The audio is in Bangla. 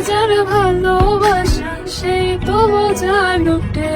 যার ভালোবাসা সেই তো বোঝা লুটে